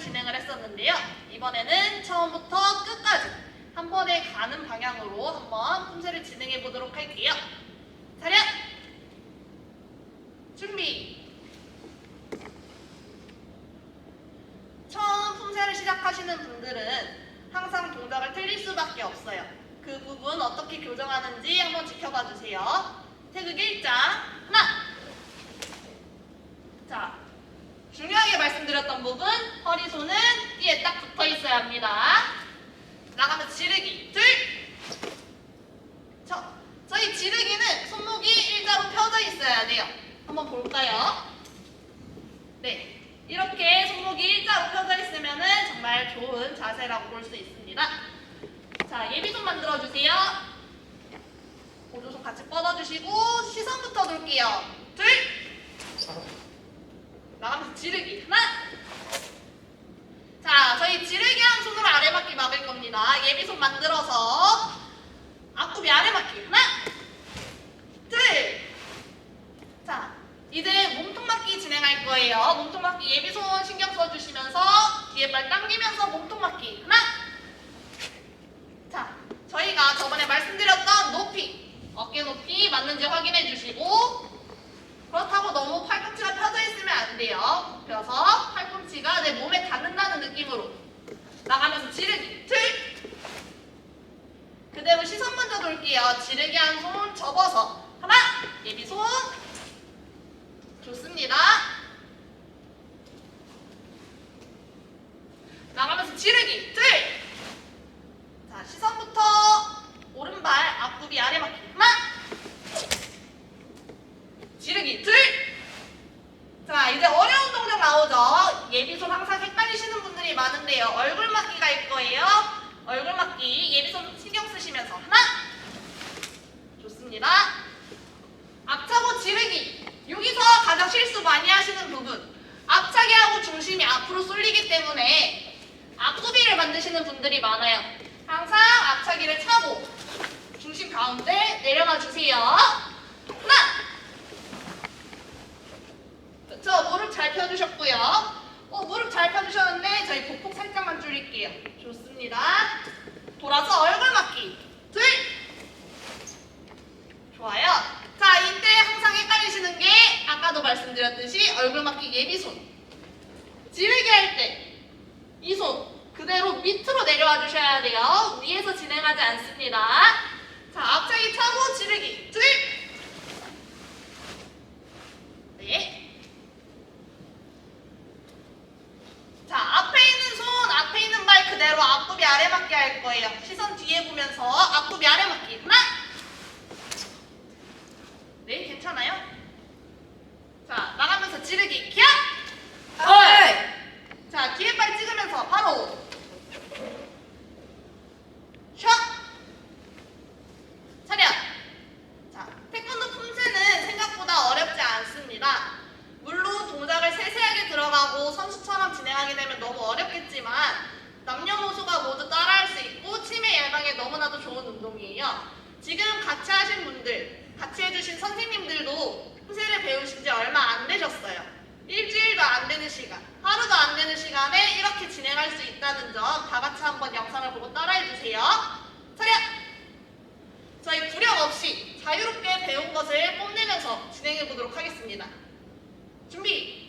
진행을 했었는데요. 이번에는 처음부터 끝까지 한 번에 가는 방향으로 한번 풍세를 진행해 보도록 할게요. 차렷! 준비! 처음 풍세를 시작하시는 분들은 항상 동작을 틀릴 수밖에 없어요. 그 부분 어떻게 교정하는지 한번 지켜봐 주세요. 태극 1장 하나 자 부분 허리 손은 띠에 딱 붙어 있어야 합니다. 나가면서 지르기 둘 저, 저희 지르기는 손목이 일자로 펴져 있어야 돼요. 한번 볼까요? 네. 이렇게 손목이 일자로 펴져 있으면 정말 좋은 자세라고 볼 수 있습니다. 자, 예비손 만들어주세요. 보조손 같이 뻗어주시고 시선부터 놓을게요. 둘. 나가면서 지르기. 하나. 자, 저희 지르기 한 손으로 아래바퀴 막을 겁니다. 예비손 만들어서 앞굽이 아래바퀴. 하나. 둘. 자, 이제 몸통 맞기 진행할 거예요. 몸통 맞기 예비손 신경 써주시면서 뒤에 발 당기면서 몸통 맞기. 하나. 자, 저희가 저번에 말씀드렸던 높이, 어깨 높이 맞는지 확인해 주시고 그렇다고 너무 팔꿈치가 펴져 있으면 안 돼요. 펴서 팔꿈치가 내 몸에 닿는다는 느낌으로 나가면서 지르기. 둘. 그대로 시선 먼저 돌게요. 지르기 한 손 접어서 하나, 예비 손. 좋습니다. 나가면서 지르기. 둘. 자, 시선부터 오른발 앞굽이 아래 맞기. 하나. 지르기. 둘. 자, 이제 어려운 동작 나오죠. 예비손 항상 헷갈리시는 많은데요. 얼굴 맞기가 있 거예요. 얼굴 맞기. 예비손 신경 쓰시면서. 하나. 좋습니다. 앞차고 지르기. 여기서 가장 실수 많이 하시는 부분. 앞차기 하고 중심이 앞으로 쏠리기 때문에 앞구비를 만드시는 분들이 많아요. 항상 앞차기를 차고 중심 가운데 내려놔 주세요. 하나. 저 무릎 잘 펴주셨고요. 어, 무릎 잘 펴주셨는데 저희 보폭 살짝만 줄일게요. 좋습니다. 돌아서 얼굴 맞기. 둘. 좋아요. 자, 이때 항상 헷갈리시는 게 아까도 말씀드렸듯이 얼굴 맞기 예비손. 지르기 할 때 이 손 그대로 밑으로 내려와 주셔야 돼요. 위에서 진행하지 않습니다. 자, 앞차기 차고 지르기. 둘. 네. 자, 앞에 있는 손, 앞에 있는 발 그대로 앞굽이 아래 맞게 할 거예요. 시선 뒤에 보면서 앞굽이 아래 맞기. 하나. 네, 괜찮아요? 자, 나가면서 지르기. 기합! 자, 뒤에 발 찍으면서 바로 샷! 차렷! 자, 태권도 품새는 생각보다 어렵지 않습니다. 물론 동작을 세세하게 들어가고 선수처럼 진행하게 되면 너무 어렵겠지만 남녀노소가 모두 따라할 수 있고 치매 예방에 너무나도 좋은 운동이에요. 지금 같이 하신 분들, 같이 해주신 선생님들도 품새를 배우신 지 얼마 안 되셨어요. 일주일도 안 되는 시간, 하루도 안 되는 시간에 이렇게 진행할 수 있다는 점 다 같이 한번 영상을 보고 따라해 주세요. 차렷! 저희 구력 없이 자유롭게 배운 것을 뽐내면서 진행해 보도록 하겠습니다. 준비!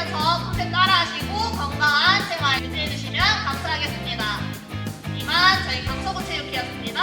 하시면서 컨셉 따라하시고 건강한 생활 유지해주시면 감사하겠습니다. 이만 저희 강서구체육회였습니다.